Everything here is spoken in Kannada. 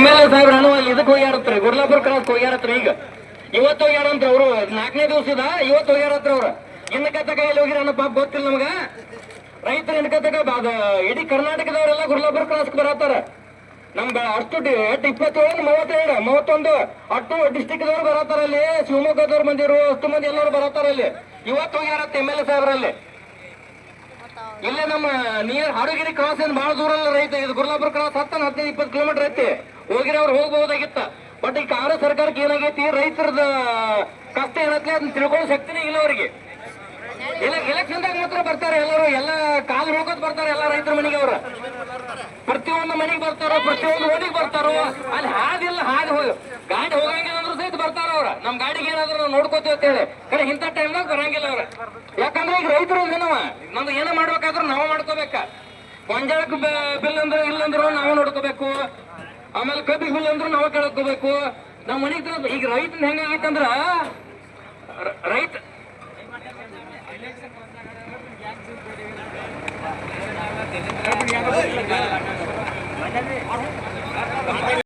ಎಂ ಎಲ್ ಎ ಸಾಹೇಬ್ರನು ಅಲ್ಲಿ ಇದಕ್ಕೆ ಹೋಗ್ಯಾರತ್ರಿ ಗುರ್ಲಾಪುರ ಕ್ರಾಸ್ ಹೋಗ್ಯಾರತ್ರಿ ಈಗ. ಇವತ್ತು ಹೋಗ್ಯಾರಂತ್ರ ಅವರು, ನಾಲ್ಕನೇ ದಿವಸದ ಇವತ್ತು ಹೋಗ್ಯಾರತ್ರ ಅವ್ರ. ಇನ್ಕತ್ತ ಎಲ್ಲಿ ಹೋಗಿರಣ್ಣ ಪಾಪ ಗೊತ್ತಿಲ್ಲ ನಮಗ. ರೈತರು ಅದ ಇಡೀ ಕರ್ನಾಟಕದವರೆಲ್ಲ ಗುರ್ಲಾಪುರ ಕ್ರಾಸ್ಗೆ ಬರತ್ತಾರ. ನಮ್ ಬ- ಅಷ್ಟು ಎಷ್ಟ್ ಇಪ್ಪತ್ತೇಳು, ಮೂವತ್ತೆರಡು, ಮೂವತ್ತೊಂದು ಅಷ್ಟು ಡಿಸ್ಟಿಕ್ ದವ್ರು ಬರತ್ತಾರ ಅಲ್ಲಿ. ಶಿವಮೊಗ್ಗದವ್ರು ಬಂದಿರು ಅಷ್ಟು ಮಂದಿ ಎಲ್ಲರೂ ಬರತ್ತಾರ ಅಲ್ಲಿ. ಇವತ್ತು ಹೋಗ್ಯಾರತ್ತ ಎಂ ಎಲ್ ಎ ಸಾಹೇಬ್ರಲ್ಲಿ ಇಲ್ಲೇ ನಮ್ಮ ನಿಯರ್ ಹಾಡುಗಿರಿ ಕ್ರಾಸ್ ಏನ್ ಬಹಳ ದೂರ ಅಲ್ಲ ರೈತ, ಇದು ಗುರ್ಲಾಪುರ ಕ್ರಾಸ್ ಹತ್ತನ ಹದಿನೈದು, ಇಪ್ಪತ್ತು ಕಿಲೋಮೀಟರ್ ಐತಿ. ಹೋಗಿರಿ ಅವ್ರು ಹೋಗ್ಬಹುದಾಗಿತ್ತ ಬಟ್ ಈ ಕಾಂಗ್ರೆಸ್ ಸರ್ಕಾರಕ್ಕೆ ಏನಾಗೈತಿ? ರೈತರದ ಕಷ್ಟ ಏನತ್ಲೆ ಅದನ್ನ ತಿಳ್ಕೊಳ್ಳೋ ಶಕ್ತಿನೇ ಇಲ್ಲ ಅವರಿಗೆ. ಇಲ್ಲ ಎಲೆಕ್ಷನ್ದಾಗ ಮಾತ್ರ ಬರ್ತಾರೆ ಎಲ್ಲರೂ. ಎಲ್ಲ ಕಾಲು ಹೋಗೋದ್ ಬರ್ತಾರೆ ಎಲ್ಲ ರೈತರ ಮನೆಗೆ ಅವ್ರ. ಪ್ರತಿಯೊಂದು ಮನೆಗೆ ಬರ್ತಾರೋ, ಪ್ರತಿಯೊಂದು ಓಣಿಗೆ ಬರ್ತಾರೋ, ಅಲ್ಲಿ ಹಾದಿಲ್ಲ ಹಾದಿ ಹೋಗಿ ಗಾಡಿ ಹೋಗಂಗಿಲ್ಲ ಸಹಿತ ಬರ್ತಾರ ಅವ್ರ. ನಮ್ ಗಾಡಿಗೆ ಏನಾದ್ರು ನಾವು ನೋಡ್ಕೋತೀವಿ ಅಂತ ಹೇಳಿ. ಕಡೆ ಇಂಥ ಟೈಮ್ನಾಗ ಬರಂಗಿಲ್ಲ ಅವ್ರ. ಯಾಕಂದ್ರೆ ಈಗ ರೈತರು ಏನವ ನಮ್ದು ಏನೋ ಮಾಡ್ಬೇಕಾದ್ರೂ ನಾವು ಮಾಡ್ಕೋಬೇಕ? ಗೊಂಜಾಳಕ್ಕೆ ಬಿಲ್ ಅಂದ್ರೆ ಇಲ್ಲಂದ್ರು ನಾವು ನೋಡ್ಕೋಬೇಕು. ಆಮೇಲೆ ಕಬ್ಬಿ ಹುಲ್ ಅಂದ್ರೆ ನಾವು ಕೇಳ್ಕೋಬೇಕು ನಮ್ಮ ಮನೆಗ್ ಈಗ ರೈತನ ಹೆಂಗ ಆಗೈತಂದ್ರ ರೈತ